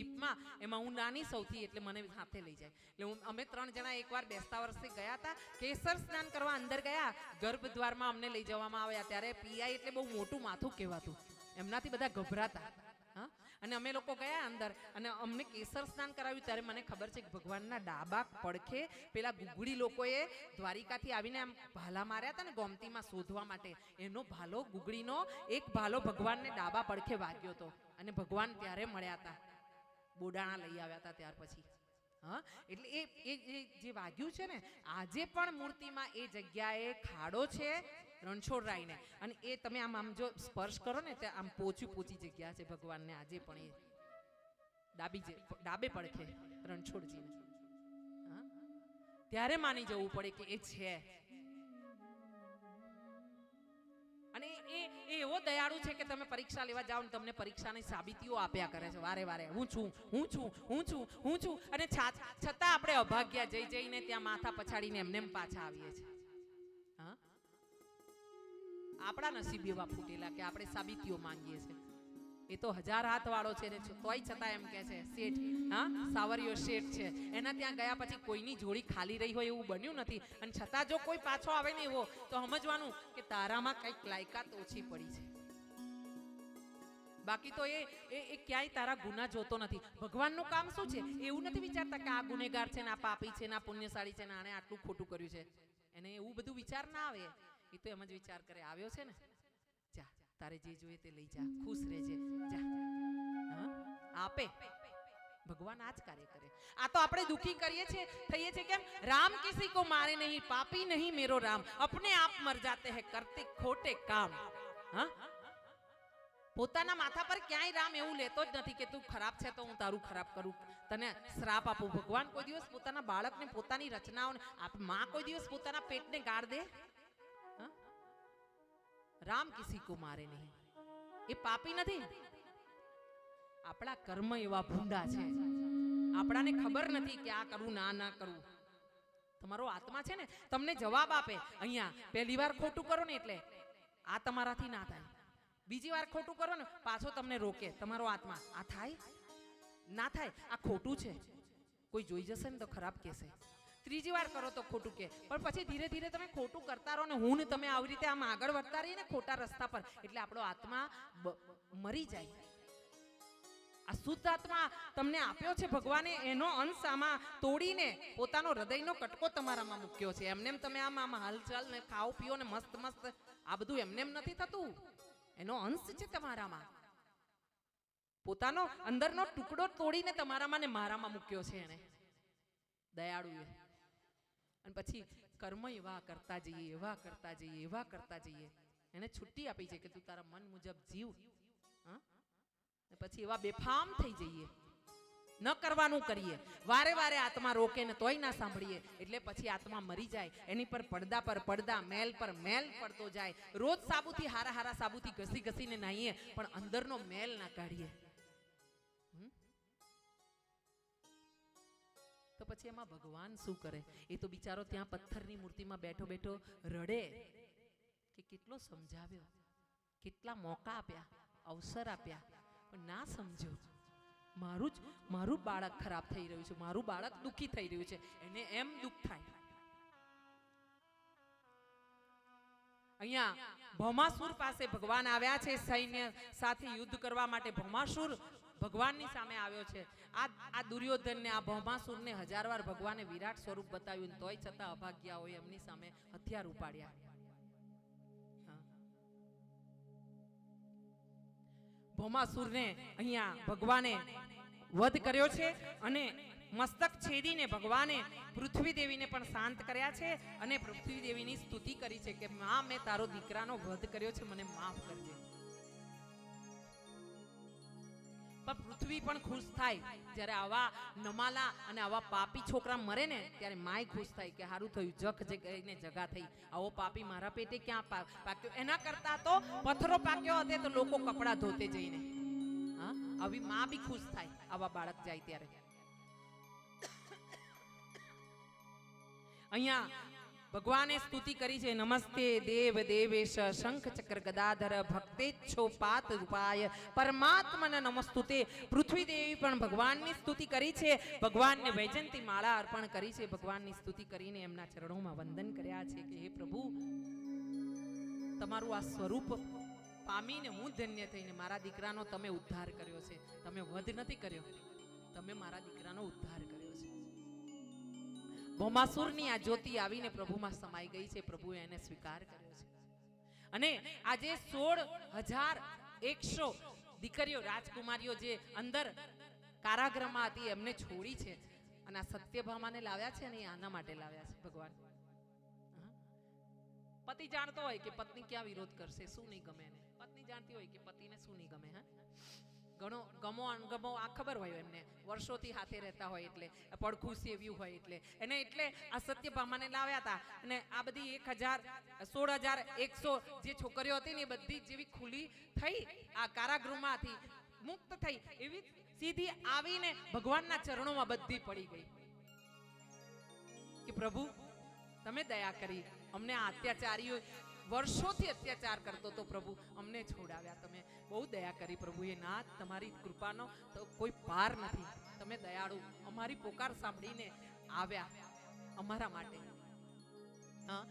જીપમાં, એમાં હું નાની સૌથી એટલે મને સાથે લઈ જાય. એટલે હું, અમે ત્રણ જણા એકવાર બેસતા વર્ષે ગયા હતા, કેસર સ્નાન કરવા અંદર ગયા, ગર્ભદ્વારમાં અમને લઈ જવામાં આવ્યા. ત્યારે પીઆઈ એટલે બહુ મોટું માથું કહેવાતું. એમનાથી બધા ગભરાતા. અને અમે લોકો ગયા અંદર, અને અમને કેસર સ્નાન કરાવ્યું. ત્યારે મને ખબર છે કે ભગવાનના ડાબા પડખે પેલા ગુગડી લોકોએ દ્વારિકાથી આવીને આમ ભાલા માર્યા હતા ને ગોમતીમાં શોધવા માટે. એનો ભાલો, ગુગડીનો એક ભાલો ભગવાનને ડાબા પડખે વાગ્યો હતો. અને ભગવાન ત્યારે મળ્યા હતા. બોડાણા લઈ આવ્યા હતા ત્યાર પછી. હા? એટલે એ એ જે વાગ્યું છે ને આજે પણ મૂર્તિમાં એ જગ્યાએ ખાડો છે રણછોડરાયને અને એ તમે આમ આમ જો સ્પર્શ કરો ને તે આમ પોચી પોચી જગ્યા છે ભગવાનને. આજે પણ એ ડાબી જે ડાબે પડખે રણછોડજીને. હા? ત્યારે માની જવું પડે કે એ છે. દયાળુ છે કે તમે પરીક્ષા લેવા જાઓ ને તમને પરીક્ષાની સાબિતીઓ આપ્યા કરે છે. વારે વારે, હું છું હું છું હું છું હું છું. અને છતાં આપણે અભાગ્યા જઈ જઈને ત્યાં માથા પછાડીને એમને પાછા આવીએ છીએ. આપણા નસીબ એવા ફૂટેલા કે આપણે સાબિતીઓ માંગીએ છીએ. એ તો હજાર હાથ વાળો છે ને તોય છતાં એમ કે છે, શેઠ, હા? સાવરિયો શેઠ છે. એના ત્યાં ગયા પછી કોઈની જોડી ખાલી રહી હોય એવું બન્યું નથી. અને છતાં જો કોઈ પાછો આવે ને એવો, તો સમજવાનું કે તારામાં કંઈક લાયકાત ઓછી પડી છે. બાકી તો એ એ ક્યાંય તારા ગુના જોતો નથી. ભગવાનનું કામ શું છે? એવું નથી વિચારતા કે આ ગુનેગાર છે ને પાપી છે ને પુણ્યશાળી છે ને આણે આટલું ખોટું કર્યું છે. એને એવું બધું વિચાર ના આવે. એ તો એમ જ વિચાર કરે, આવ્યો છે ને? જા, તારે જે જોઈએ તે લઈ જા. ખુશ રહેજે. જા. આપે. ભગવાન આ જ કાર્ય કરે. આ તો આપણે દુખી કરીએ છીએ, થઈએ છીએ કેમ? રામ કિસી કો મારે નહીં, પાપી નહીં મેરો રામ. અપને આપ મર જાતે હે, કરતે ખોટે કામ. હા? પોતાના માથા પર ક્યાંય રામ એવું લેતો જ નથી કે તું ખરાબ છે તો હું તારું ખરાબ કરું. તને શ્રાપ આપું. ભગવાન કોઈ દિવસ પોતાના બાળકને, પોતાની રચનાઓને માં કોઈ દિવસ પોતાના પેટને ગાળ દે? રામ કિસી કો મારે નહીં. એ પાપી નથી? આપણા કર્મ એવા ભૂંડા છે. આપણાને ખબર નથી કે આ કરવું ના ના કરવું તમારો આત્મા છે ને, તમને જવાબ આપે. અહીંયા પહેલી વાર ખોટું કરો ને એટલે આ તમારાથી ના થાય. બીજી વાર ખોટું કરો ને, પાછો તમને રોકે, તમારો આત્મા. આ થાય? ના થાય? આ ખોટું છે. કોઈ જોઈ જશે ને તો ખરાબ કહેશે. ત્રીજી વાર કરો તો ખોટું કે પણ પછી ધીરે ધીરે તમે ખોટું કરતા રહો ને, હું ને તમે આવી રીતે આમ આગળ વધતા રહીએ ને, ખોટા રસ્તા પર, એટલે આપણો આત્મા મરી જાય. આ શુદ્ધ આત્મા તમને આપ્યો છે ભગવાને, એનો અંશ આમાં તોડીને પોતાનો હૃદયનો કટકો તમારામાં મૂક્યો છે. એમને તમે આમ આમ હાલચાલ ને ખાઓ પીઓ ને મસ્ત મસ્ત આ બધું એમને એમ નથી થતું? એનો અંશ છે તમારામાં. પોતાનો અંદરનો ટુકડો તોડીને તમારામાં ને મારામાં મૂક્યો છે એને દયાળુએ. અને પછી કર્મ એવા કરતા જઈએ, એવા કરતા જઈએ, એવા કરતા જઈએ. એને છુટ્ટી આપી છે કે તું તારા મન મુજબ જીવ. હા? પછી એવા બેફામ થઈ જઈએ. ન કરવાનું કરીએ. વારે વારે આત્મા રોકે ને તોય ના સાંભળીએ. એટલે પછી આત્મા મરી જાય. એની પર પડદા પર પડદા, મેલ પર મેલ પડતો જાય. રોજ સાબુથી હારા હારા સાબુથી ઘસી ઘસીને નાહીએ, પણ અંદરનો મેલ ના કાઢીએ. તો પછી એમાં ભગવાન શું કરે? એ તો બિચારો ત્યાં પથ્થરની મૂર્તિમાં બેઠો બેઠો રડે કે કેટલો સમજાવ્યો. કેટલા મોકા આપ્યા, અવસર આપ્યા. પણ ના સમજો મારું જ, મારું બાળક ખરાબ થઈ રહ્યું છે, મારું બાળક દુઃખી થઈ રહ્યું છે, એને એમ દુઃખ થાય. અહીંયા ભૌમાસુર પાસે ભગવાન આવ્યા છે, સૈન્ય સાથે યુદ્ધ કરવા માટે. ભૌમાસુર ભગવાનની સામે આવ્યો છે. આ આ દુર્યોધનને, આ ભૌમાસુરને હજાર વાર ભગવાને વિરાટ સ્વરૂપ બતાવ્યું તોય છતાં અભાગ્યા હોય એમની સામે હથિયાર ઉપાડ્યા. ભૌમાસુરને અહીંયા ભગવાને વધ કર્યો છે અને મસ્તક છેદીને ભગવાને પૃથ્વી દેવીને પણ શાંત કર્યા છે અને પૃથ્વી દેવીની સ્તુતિ કરી છે કે માં, મેં તારો દીકરાનો વધ કર્યો છે, મને માફ કરજે. પણ પૃથ્વી પણ ખુશ થાય. જ્યારે આવા નમાલા અને આવા પાપી છોકરા મરે ને, ત્યારે માય ખુશ થાય કે સારું થયું, જખ જે જગા થઈ. આવો પાપી મારા પેટે ક્યાં પાક્યો? એના કરતા તો પથ્થરો પાક્યો હતો તો લોકો કપડા ધોતે જઈને. હા? આવી માં બી ખુશ થાય આવા બાળક જાય ત્યારે. અહીંયા ભગવાને સ્તુતિ કરી છે. નમસ્તે દેવ દેવેશ શંખ ચક્ર ગદાધર ભક્તેચ્છો પાત રૂપાય. પરમાત્મન નમસ્તુતે પૃથ્વી દેવી પણ ભગવાનની સ્તુતિ કરી છે. ભગવાનને વૈજંતી માળા અર્પણ કરી છે. ભગવાનની સ્તુતિ કરીને એમના ચરણોમાં વંદન કર્યા છે કે હે પ્રભુ, તમારું આ સ્વરૂપ પામીને હું ધન્ય થઈને મારા દીકરાનો તમે ઉદ્ધાર કર્યો છે. તમે વધ નથી કર્યો. તમે મારા દીકરાનો ઉદ્ધાર કર્યો. ભૌમાસુરની આ જ્યોતિ આવીને પ્રભુમાં સમાઈ ગઈ છે. પ્રભુએ એને સ્વીકાર કર્યો છે. અને આજે સોળ હજાર એકસો દીકરીઓ, રાજકુમારીઓ જે અંદર કારાગૃહમાં હતી, એમને છોડી છે અને આ સત્યભામાને લાવ્યા છે એ આના માટે લાવ્યા છે. ભગવાન. પતિ જાણતો હોય કે પત્ની ક્યાં વિરોધ કરશે, શું નહીં ગમે એને? પત્ની જાણતી હોય કે પતિને શું નહીં ગમે, હા? ઘણો ગમો અણગમો આ ખબર હોય એમને. વર્ષોથી હાથે રહેતા હોય એટલે, પડખું સેવ્યું હોય એટલે. એને એટલે આ સત્યભામાને લાવ્યા હતા અને આ બધી એક હજાર, સોળ હજાર એકસો જે છોકરીઓ હતી ને એ બધી જેવી ખુલી થઈ આ કારાગૃહમાંથી, મુક્ત થઈ. એવી સીધી આવીને ભગવાનના ચરણોમાં બધી પડી ગઈ. કે પ્રભુ, તમે દયા કરી. અમને આ અત્યાચારીઓ વર્ષોથી અત્યાચાર કરતો તો પ્રભુ. અમને છોડાવ્યા તમે. બહુ દયા કરી પ્રભુ. એ નાથ તમારી કૃપાનો તો કોઈ પાર નથી. તમે દયાળુ. અમારી પોકાર સાંભળીને આવ્યા અમારા માટે. હા?